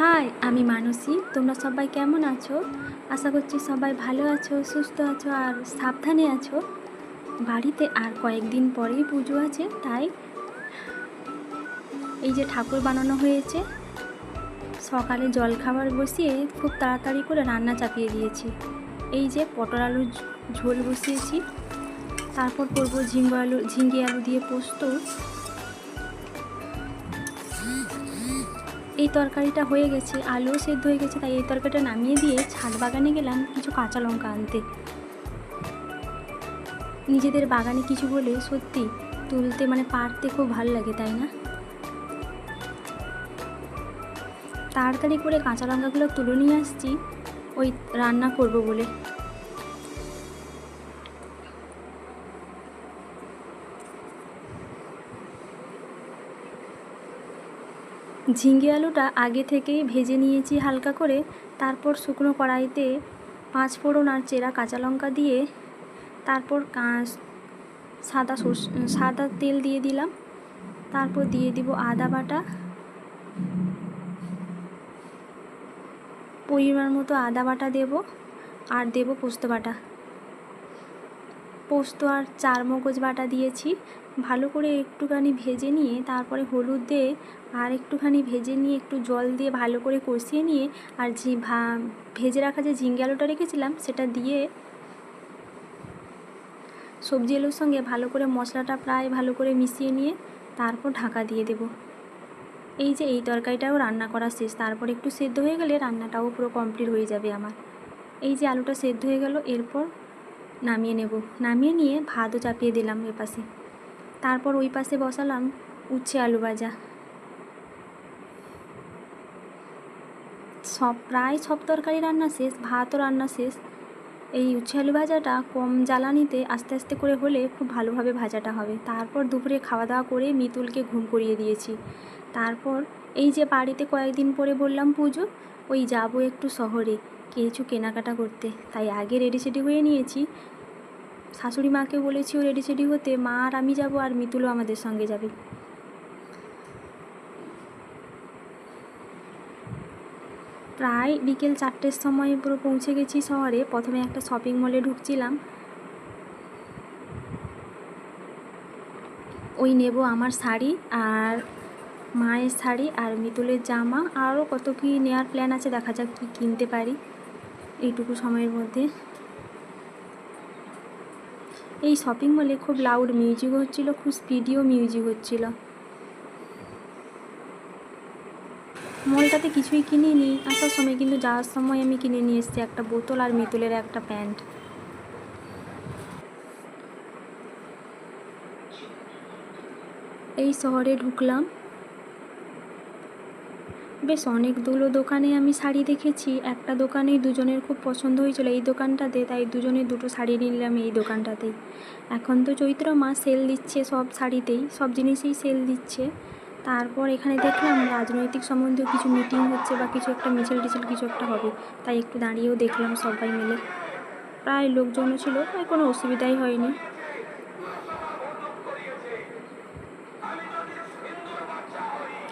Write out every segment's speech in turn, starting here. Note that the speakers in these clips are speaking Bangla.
হাই আমি মানসী। তোমরা সবাই কেমন আছো? আশা করছি সবাই ভালো আছো, সুস্থ আছো আর সাবধানে আছো। বাড়িতে আর কয়েকদিন পরেই পুজো আছে, তাই এই যে ঠাকুর বানানো হয়েছে, সকালে জলখাবার বসিয়ে খুব তাড়াতাড়ি করে রান্না চাপিয়ে দিয়েছি। এই যে পটল আলুর ঝোল বসিয়েছি, তারপর করব ঝিঙ্গে আলু ঝিঙ্গে আলু দিয়ে পোস্ত। এই তরকারিটা হয়ে গেছে, আলুও সেদ্ধ হয়ে গেছে, তাই এই তরকারিটা নামিয়ে দিয়ে ছাদ বাগানে গেলাম কিছু কাঁচা লঙ্কা আনতে। নিজেদের বাগানে কিছু বলে সত্যি তুলতে মানে পারতে খুব ভালো লাগে, তাই না? তাড়াতাড়ি করে কাঁচা লঙ্কাগুলো তুলে নিয়ে আসছি, ওই রান্না করব বলে। ঝিঙ্গে আলুটা আগে থেকেই ভেজে নিয়েছি হালকা করে। তারপর শুকনো কড়াইতে পাঁচ ফোড়ন আর চেরা কাঁচা লঙ্কা দিয়ে তারপর সাদা সাদা তেল দিয়ে দিলাম। তারপর দিয়ে দিব আদা বাটা। পরিমাণ মতো আদা বাটা দেব আর দেব পোস্ত বাটা। পোস্ত আর চার মগজ বাটা দিয়েছি। ভালো করে একটুখানি ভেজে নিয়ে, তারপরে হলুদ দিয়ে আর একটুখানি ভেজে নিয়ে, একটু জল দিয়ে ভালো করে কষিয়ে নিয়ে আর ঝি ভা, ভেজে রাখা যে ঝিঙ্গে আলুটা রেখেছিলাম, সেটা দিয়ে সবজি আলুর সঙ্গে ভালো করে মশলাটা প্রায় ভালো করে মিশিয়ে নিয়ে, তারপর ঢাকা দিয়ে দেব। এই যে এই তরকারিটাও রান্না করা শেষ, তারপর একটু সেদ্ধ হয়ে গেলে রান্নাটাও পুরো কমপ্লিট হয়ে যাবে আমার। এই যে আলুটা সেদ্ধ হয়ে গেল, এরপর নামিয়ে নেব। নামিয়ে নিয়ে ভাতও চাপিয়ে দিলাম এ পাশে। তারপর ওই পাশে বসালাম উচ্ছে আলু ভাজা। সব, প্রায় সব তরকারি রান্না শেষ, ভাতও রান্না শেষ। এই উচ্ছে আলু ভাজাটা কম জ্বালানিতে আস্তে আস্তে করে হলে খুব ভালোভাবে ভাজাটা হবে। তারপর দুপুরে খাওয়া দাওয়া করে মিতুলকে ঘুম করিয়ে দিয়েছি। তারপর এই যে বাড়িতে কয়েকদিন পরে বললাম, পুজো, ওই যাব একটু শহরে। কিছু কেনাকাটা করতে। তাই আগে রেডি সেডি হয়ে নিয়েছি। শাশুড়ি মাকে বলেছি, ও রেডি সেডি হতে, মা আর আমি যাব আর মিতুলও আমাদের সঙ্গে যাবে। প্রায় বিকেল চারটের সময় পুরো পৌঁছে গেছি শহরে। প্রথমে একটা শপিং মলে ঢুকছিলাম। ওই নেব আমার শাড়ি আর মায়ের শাড়ি আর মিতুলের জামা। আরও কত কী নেওয়ার প্ল্যান আছে, দেখা যাক কি কিনতে পারি। এইটুকু সময়ের মধ্যে। এই শপিং মলে খুব লাউড মিউজিক হচ্ছিল, খুব স্পিডিও মিউজিক হচ্ছিল। মলটাতে কিছুই কিনিনি। আসার সময় কিন্তু যাওয়ার সময় আমি কিনে নিয়ে এসেছি একটা বোতল আর মিতুলের একটা প্যান্ট। এই শহরে ঢুকলাম। বেশ অনেকগুলো দোকানে আমি শাড়ি দেখেছি। একটা দোকানেই দুজনের খুব পছন্দ হয়েছিল এই দোকানটাতে, তাই দুজনে দুটো শাড়ি নিলাম এই দোকানটাতেই। এখন তো চৈত্র মাস, সেল দিচ্ছে সব শাড়িতেই, সব জিনিসেই সেল দিচ্ছে। তারপর এখানে দেখলাম রাজনৈতিক সম্বন্ধীয় কিছু মিটিং হচ্ছে বা কিছু একটা মিছিল টিছিল, কিছু একটা হবে। তাই একটু দাঁড়িয়েও দেখলাম সবাই মিলে। প্রায় লোকজনও ছিল, তাই কোনো অসুবিধাই হয়নি।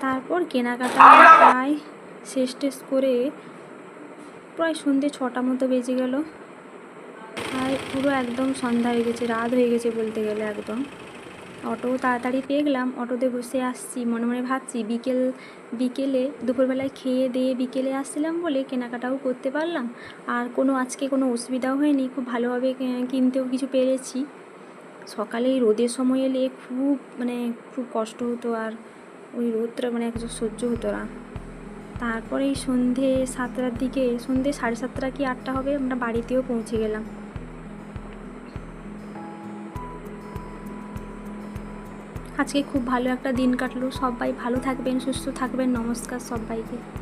তারপর কেনাকাটা প্রায় শেষ টেস করে প্রায় সন্ধ্যে ছটা মতো বেজে গেল। প্রায় পুরো একদম সন্ধ্যা হয়ে গেছে, রাত হয়ে গেছে বলতে গেলে একদম। অটো তাড়াতাড়ি পেয়ে গেলাম, অটোতে বসে আসছি, মনে মনে ভাবছি বিকেল, বিকেলে, দুপুরবেলায় খেয়ে দিয়ে বিকেলে আসছিলাম বলে কেনাকাটাও করতে পারলাম। আর কোনো আজকে কোনো অসুবিধাও হয়নি, খুব ভালোভাবে কিনতেও কিছু পেরেছি। সকালে রোদের সময় এলে খুব মানে খুব কষ্ট হতো আর ওই রোদটা মানে একদম সহ্য হতো না। তারপরে এই সন্ধে সাতটার দিকে, সন্ধে সাড়ে সাতটা কি আটটা হবে? আমরা বাড়িতেও পৌঁছে গেলাম। আজকে খুব ভালো একটা দিন কাটলো। সবাই ভালো থাকবেন, সুস্থ থাকবেন। নমস্কার সবাইকে।